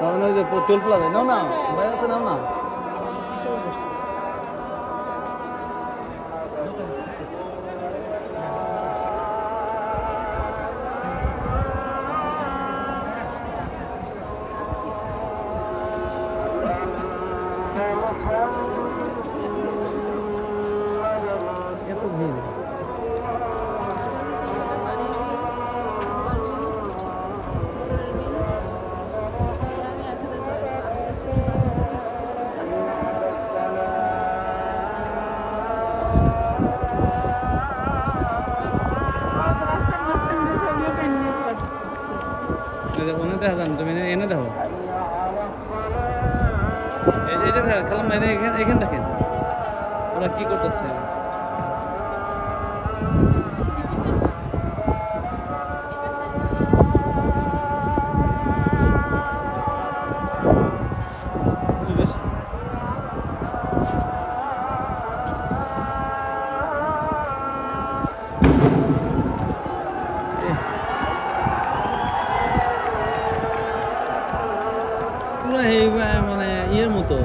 না মানে ওই যে টোল প্লাজা নাও না? ভাই আছে নাও না? দেখা যান তুমি এনে দেখো এটা খেলাম এখানে এখানে দেখেন ওরা কি করতেছে? ইয়ের মতো।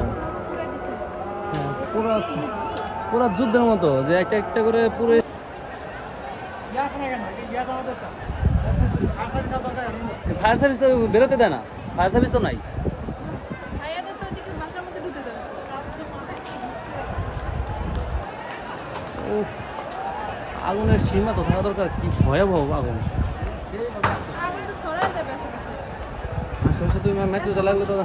পুরো আছে। পুরো যুদ্ধের মতো যে একটা একটা করে পুরো ফায়ার সার্ভিস তো বেরোতে দেয় না ফায়ার সার্ভিস তো নাই। ভাইয়াদের তো ওদিকে বাসার মধ্যে ঢুকে যাবে উফ, আগুনের সীমা তো থাকা দরকার কি ভয়াবহ আগুন। আগুন তো ছড়ায় যাবে আশেপাশে। তুমি মেট্রোতে লাগলে তো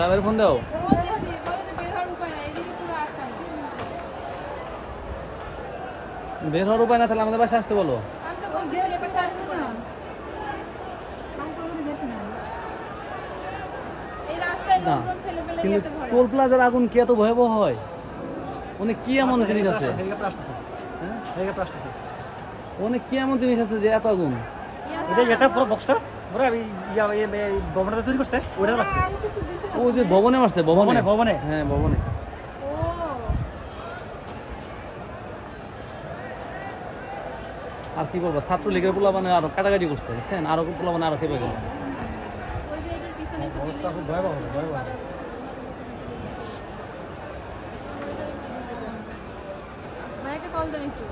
ড্রাইভার ফোন দাও? বের হওয়ার উপায় না তাহলে আমাদের বাসায় আসতে বলো। টোল প্লাজার আগুন কি এত ভয়াবহ হয়? অনেক কি এমন জিনিস আছে? অনেক কি এমন জিনিস আছে যে এত আগুন? এটা এটা পুরো বক্সটা পুরো এই ইয়া ভবনটা তৈরি করছে ওটা লাগছে। ও যে ভবনে মারছে ভবনে? ভবনে, ভবনে। হ্যাঁ ভবনে। আর কি করব ছাত্রলীগের পোলা মানে আরও কাটাকাটি করছে বুঝছেন? আরও পোলা মানে আরও খেপে গেল। ওই যে এটার পিছনে একটা অবস্থা খুব ভয়াবহ কল দেন একটু।